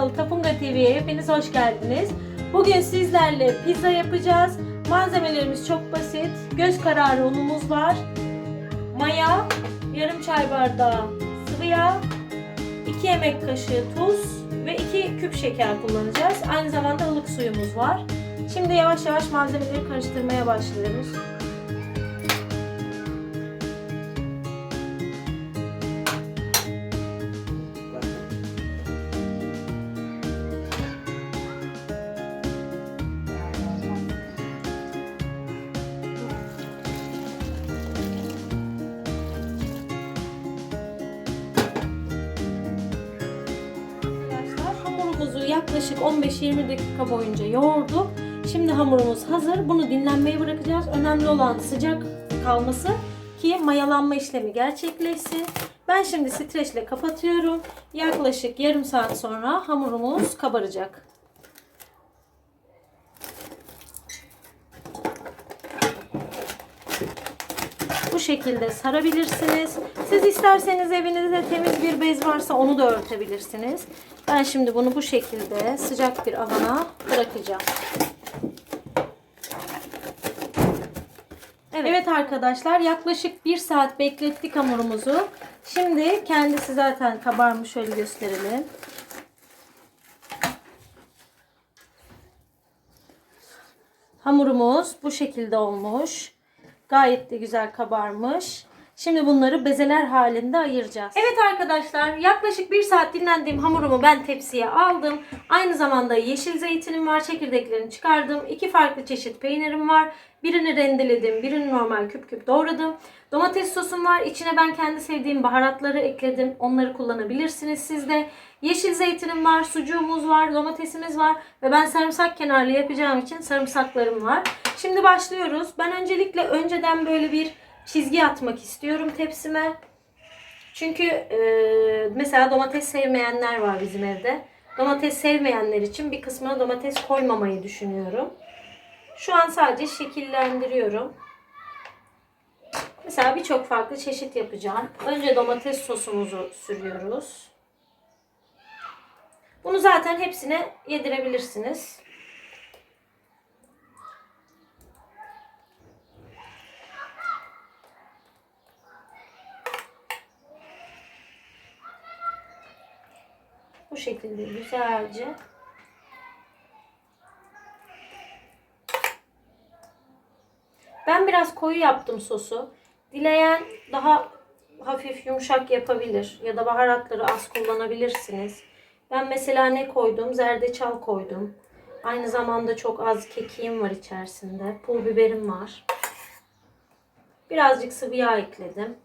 kanalı Tapunga TV'ye hepiniz hoş geldiniz. Bugün sizlerle pizza yapacağız. Malzemelerimiz çok basit. Göz kararı unumuz var. Maya, yarım çay bardağı sıvı yağ, 2 yemek kaşığı tuz ve 2 küp şeker kullanacağız. Aynı zamanda ılık suyumuz var. Şimdi yavaş yavaş malzemeleri karıştırmaya başlıyoruz. Yaklaşık 15-20 dakika boyunca yoğurduk. Şimdi hamurumuz hazır. Bunu dinlenmeye bırakacağız. Önemli olan sıcak kalması ki mayalanma işlemi gerçekleşsin. Ben şimdi streçle kapatıyorum. Yaklaşık yarım saat sonra hamurumuz kabaracak. Bu şekilde sarabilirsiniz. Siz isterseniz evinizde temiz bir bez varsa onu da örtebilirsiniz. Ben şimdi bunu bu şekilde sıcak bir alana bırakacağım. Evet. evet arkadaşlar yaklaşık bir saat beklettik hamurumuzu. Şimdi kendisi zaten kabarmış şöyle gösterelim. Hamurumuz bu şekilde olmuş. Gayet de güzel kabarmış. Şimdi bunları bezeler halinde ayıracağız. Evet arkadaşlar yaklaşık bir saat dinlendiğim hamurumu ben tepsiye aldım. Aynı zamanda yeşil zeytinim var. Çekirdeklerini çıkardım. İki farklı çeşit peynirim var. Birini rendeledim. Birini normal küp küp doğradım. Domates sosum var. İçine ben kendi sevdiğim baharatları ekledim. Onları kullanabilirsiniz siz de. Yeşil zeytinim var. Sucuğumuz var. Domatesimiz var. Ve ben sarımsak kenarlı yapacağım için sarımsaklarım var. Şimdi başlıyoruz. Ben öncelikle önceden böyle bir çizgi atmak istiyorum tepsime. Çünkü e, mesela domates sevmeyenler var bizim evde. Domates sevmeyenler için bir kısmına domates koymamayı düşünüyorum. Şu an sadece şekillendiriyorum. Mesela birçok farklı çeşit yapacağım. Önce domates sosumuzu sürüyoruz. Bunu zaten hepsine yedirebilirsiniz. Bu şekilde güzelce Ben biraz koyu yaptım sosu. Dileyen daha hafif yumuşak yapabilir ya da baharatları az kullanabilirsiniz. Ben mesela ne koydum? Zerdeçal koydum. Aynı zamanda çok az kekiğim var içerisinde. Pul biberim var. Birazcık sıvı yağ ekledim.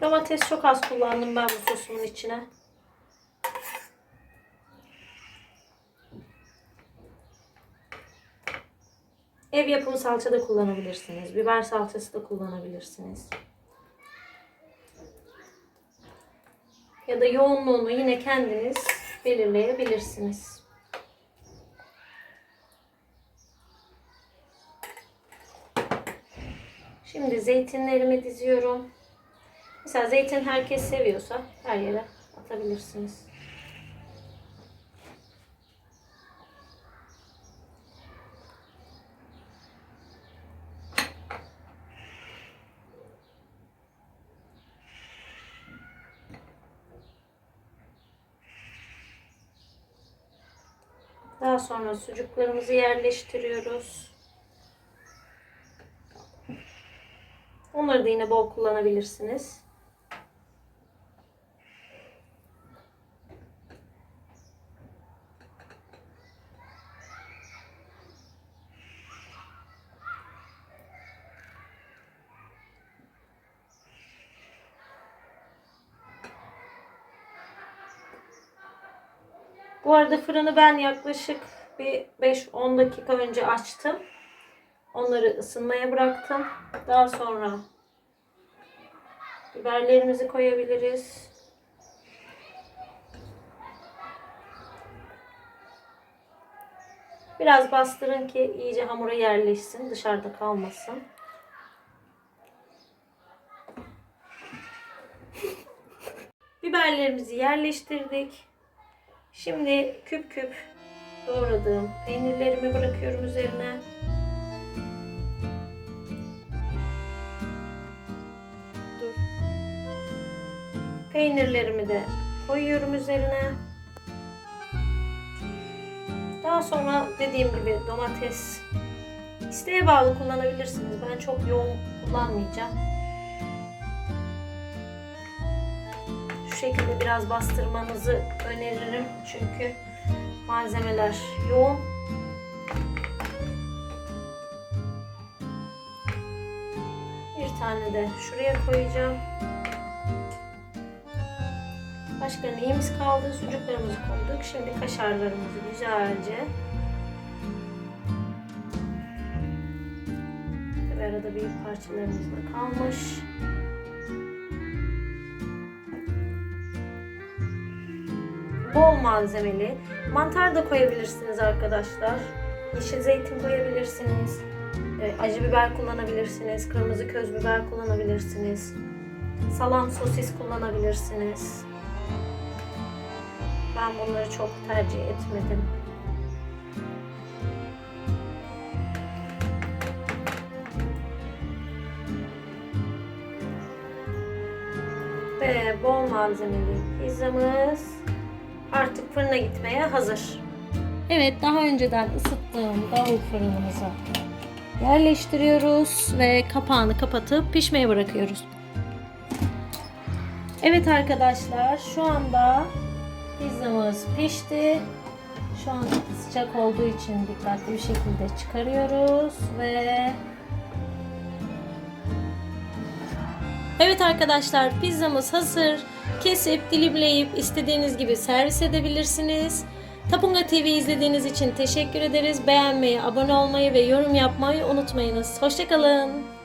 Domates çok az kullandım ben bu sosumun içine. Ev yapımı salça da kullanabilirsiniz. Biber salçası da kullanabilirsiniz. Ya da yoğunluğunu yine kendiniz belirleyebilirsiniz. Şimdi zeytinlerimi diziyorum. Mesela zeytin herkes seviyorsa her yere atabilirsiniz. Daha sonra sucuklarımızı yerleştiriyoruz. Onları da yine bol kullanabilirsiniz. Bu arada fırını ben yaklaşık bir 5-10 dakika önce açtım. Onları ısınmaya bıraktım. Daha sonra biberlerimizi koyabiliriz. Biraz bastırın ki iyice hamura yerleşsin, dışarıda kalmasın. Biberlerimizi yerleştirdik. Şimdi küp küp doğradığım peynirlerimi bırakıyorum üzerine. Dur. Peynirlerimi de koyuyorum üzerine. Daha sonra dediğim gibi domates isteğe bağlı kullanabilirsiniz. Ben çok yoğun kullanmayacağım. Şekilde biraz bastırmanızı öneririm. Çünkü malzemeler yoğun. Bir tane de şuraya koyacağım. Başka neyimiz kaldı? Sucuklarımızı koyduk. Şimdi kaşarlarımızı güzelce arada büyük parçalarımız da kalmış. Bol malzemeli. Mantar da koyabilirsiniz arkadaşlar. Yeşil zeytin koyabilirsiniz. E, Acı biber kullanabilirsiniz. Kırmızı köz biber kullanabilirsiniz. Salam sosis kullanabilirsiniz. Ben bunları çok tercih etmedim. Ve bol malzemeli pizzamız artık fırına gitmeye hazır. Evet daha önceden ısıttığım davul fırınımıza yerleştiriyoruz ve kapağını kapatıp pişmeye bırakıyoruz. Evet arkadaşlar şu anda pizzamız pişti. Şu an sıcak olduğu için dikkatli bir şekilde çıkarıyoruz ve Evet arkadaşlar pizzamız hazır. Kesip dilimleyip istediğiniz gibi servis edebilirsiniz. Tapunga TV izlediğiniz için teşekkür ederiz. Beğenmeyi, abone olmayı ve yorum yapmayı unutmayınız. Hoşçakalın.